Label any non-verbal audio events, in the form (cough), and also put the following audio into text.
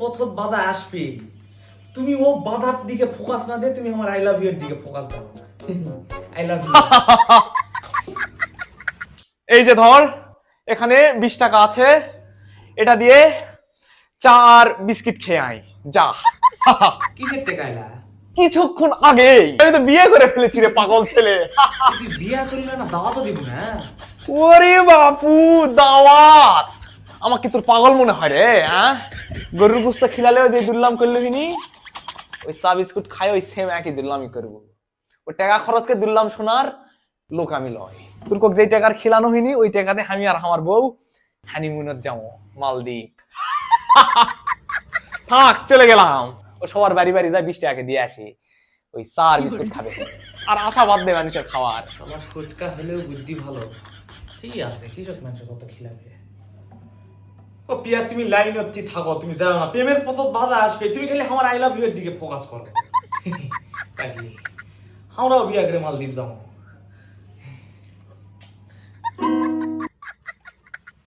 পথত বাধা আসবে। তুমি ও বাধার দিকে ফোকাস না দিয়ে তুমি আমার আই লাভ ইউ এর দিকে ফোকাস দাও। আই লাভ ইউ এই যে ধর এখানে বিশ টাকা আছে। এটা দিয়ে চা আর বিস্কিট খেয়ে আয়। যা। (laughs) কিসের টাকা আইলা কিছুক্ষণ আগে আমি তো বিয়ে করে ফেলেছি রে পাগল ছেলে। বিয়া করলে না দাওয়াতও দিব না? ওরে বাপু দাওয়াত। আমাকে তোর পাগল মনে হয় রে হ্যাঁ? গরুর গুস্ত খিলালেও যে দুর্লাম করলে হিনি ওই চা বিস্কুট খাই ওই সেম একই দুর্লামই করব। ওই টাকা খরচকে দুর্লাম শোনার লোক আমি লয় তোর কক যেই টাকার খিলানো হয়নি, ওই টাকাতে আমি আর আমার বউ হানিমুনত যাব, মালদ্বীপ। (laughs) থাক, চলে গেলাম। ও সবার বাড়ি বাড়ি যায় বিশ টাকাকে দিয়ে আসি। ওই চা আর বিস্কুট খাবে। আর আশাবাদ দেয় মানুষের খাওয়ার। আমার ফুটকা হলেও বুদ্ধি ভালো। ঠিক আছে, কৃষক মানুষ কত খিলাবে। ও পিয়া তুমি লাইন অতি থাকো তুমি যাও না। প্রেমের পথ বাধা আসবে তুমি খালি আমার আই লাভ ইউ এর দিকে ফোকাস করো। (laughs) আমরাও বিয়া করে মালদ্বীপ যাব।